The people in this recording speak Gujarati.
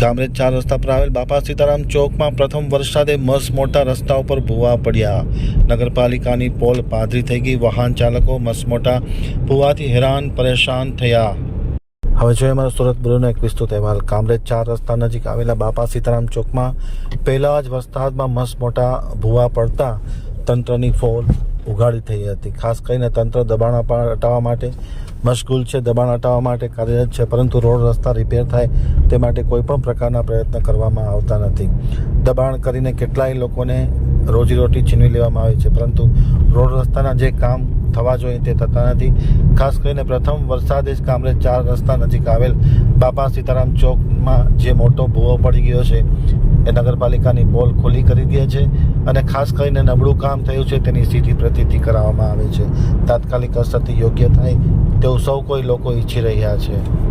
કામરેજ ચાર રસ્તા પર આવેલ બાપા સીતારામ ચોકમાં પ્રથમ વરસાદે મસ મોટા રસ્તા ઉપર ભૂવા પડ્યા. નગરપાલિકાની પોલ પાદરી થઈ ગઈ. વાહન ચાલકો મસ મોટા ભૂવાથી હેરાન, પરેશાન થયા. હવે જોઈએ અમારા સુરત બ્યુરોનો એક વિસ્તૃત અહેવાલ. કામરેજ ચાર રસ્તા નજીક આવેલા બાપા સીતારામ ચોકમાં પહેલા જ વરસાદમાં મસ મોટા ભૂવા પડતા તંત્રની ફોલ ઉઘાડી થઈ હતી. ખાસ કરીને તંત્ર દબાણ હટાવવા માટે મશગુલ છે, દબાણ હટાવવા માટે કાર્યરત છે, પરંતુ રોડ રસ્તા રિપેર થાય તે માટે કોઈપણ પ્રકારના પ્રયત્ન કરવામાં આવતા નથી. દબાણ કરીને કેટલાય લોકોને રોજીરોટી છીનવી લેવામાં આવે છે, પરંતુ રોડ રસ્તાના જે કામ થવા જોઈએ તે થતા નથી. ખાસ કરીને પ્રથમ વરસાદે જ કામરેજ ચાર રસ્તા નજીક આવેલ બાપા સીતારામ ચોકમાં જે મોટો ભૂવો પડી ગયો છે એ નગરપાલિકાની પોલ ખુલ્લી કરી દે છે અને ખાસ કરીને નબળું કામ થયું છે તેની સીધી પ્રતીતિ કરાવવામાં આવે છે. તાત્કાલિક અસરથી યોગ્ય થાય તેવું સૌ કોઈ લોકો ઈચ્છી રહ્યા છે.